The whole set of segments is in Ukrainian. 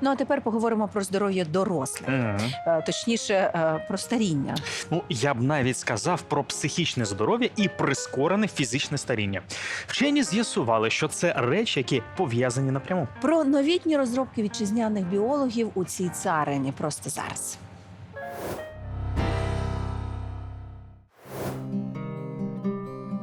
Ну а тепер поговоримо про здоров'я дорослих, Мгм. Е, точніше е, про старіння. Ну я б навіть сказав про психічне здоров'я і прискорене фізичне старіння. Вчені з'ясували, що це речі, які пов'язані напряму. Про новітні розробки вітчизняних біологів у цій царині просто зараз.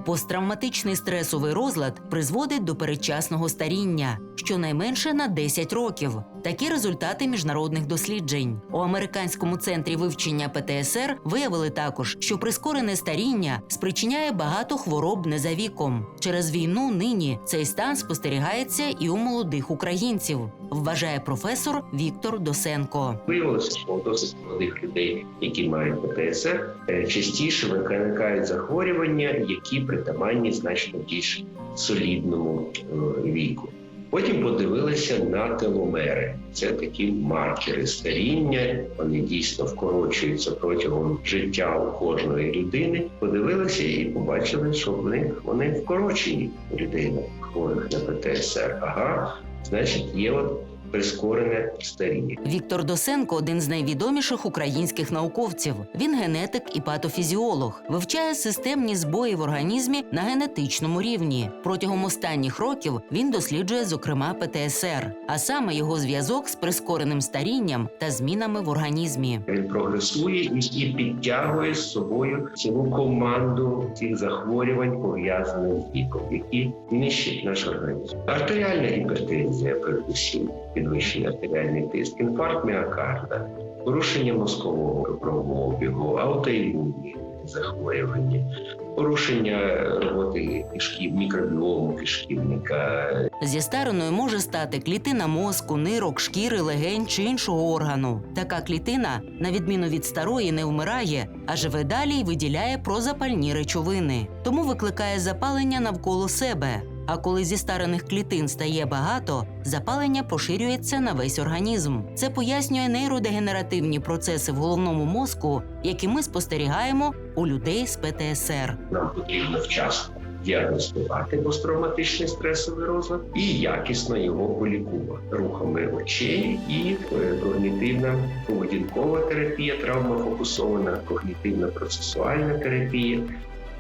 Посттравматичний стресовий розлад призводить до передчасного старіння щонайменше на 10 років. Такі результати міжнародних досліджень у американському центрі вивчення ПТСР виявили також, що прискорене старіння спричиняє багато хвороб не за віком. Через війну нині цей стан спостерігається і у молодих українців, вважає професор Віктор Досенко. Виявилося, що досить молодих людей, які мають ПТСР, е, частіше виникають захворювання, які притаманні значно більш солідному е, віку. Потім подивилися на теломери. Це такі маркери старіння. Вони дійсно вкорочуються протягом життя у кожної людини. Подивилися і побачили, що в них вони вкорочені у людей хворих на ПТСР. Ага, значить, є от прискорене старіння. Віктор Досенко один з найвідоміших українських науковців. Він генетик і патофізіолог, вивчає системні збої в організмі на генетичному рівні. Протягом останніх років він досліджує, зокрема, ПТСР, а саме його зв'язок з прискореним старінням та змінами в організмі. Він прогресує і, підтягує з собою цілу команду цих захворювань, пов'язаних з віком, які нищать наш організм. Артеріальна гіпертензія, передусім, підвищений артеріальний тиск, інфаркт міокарда, порушення мозкового кровообігу, аутоімунні захворювання, порушення роботи кишків, мікробіому кишківника, Зі стариною може стати клітина мозку, нирок, шкіри, легень чи іншого органу. Така клітина, на відміну від старої, не вмирає, а живе далі і виділяє прозапальні речовини, тому викликає запалення навколо себе. А коли зі старених клітин стає багато, запалення поширюється на весь організм. Це пояснює нейродегенеративні процеси в головному мозку, які ми спостерігаємо у людей з ПТСР. нам потрібно вчасно діагностувати посттравматичний стресовий розлад і якісно його полікувати рухами очей і е, когнітивна поведінкова терапія, травмофокусована, когнітивна процесуальна терапія.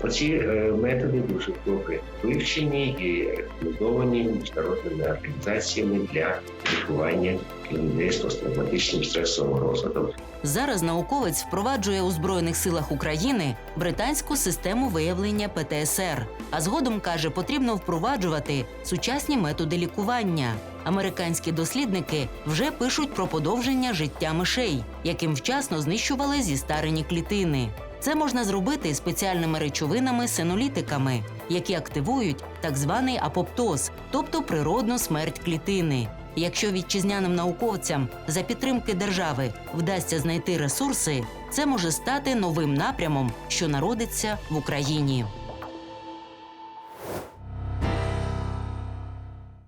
Оці е, методи дуже добре вивчені і рекомендовані міжнародними організаціями для лікування людей з посттравматичним стресовим розладом. Зараз науковець впроваджує у збройних силах України британську систему виявлення ПТСР. А згодом каже, потрібно впроваджувати сучасні методи лікування. Американські дослідники вже пишуть про подовження життя мишей, яким вчасно знищували зістарені клітини. Це можна зробити спеціальними речовинами синолітиками, які активують так званий апоптоз, тобто природну смерть клітини. Якщо вітчизняним науковцям за підтримки держави вдасться знайти ресурси, це може стати новим напрямом, що народиться в Україні.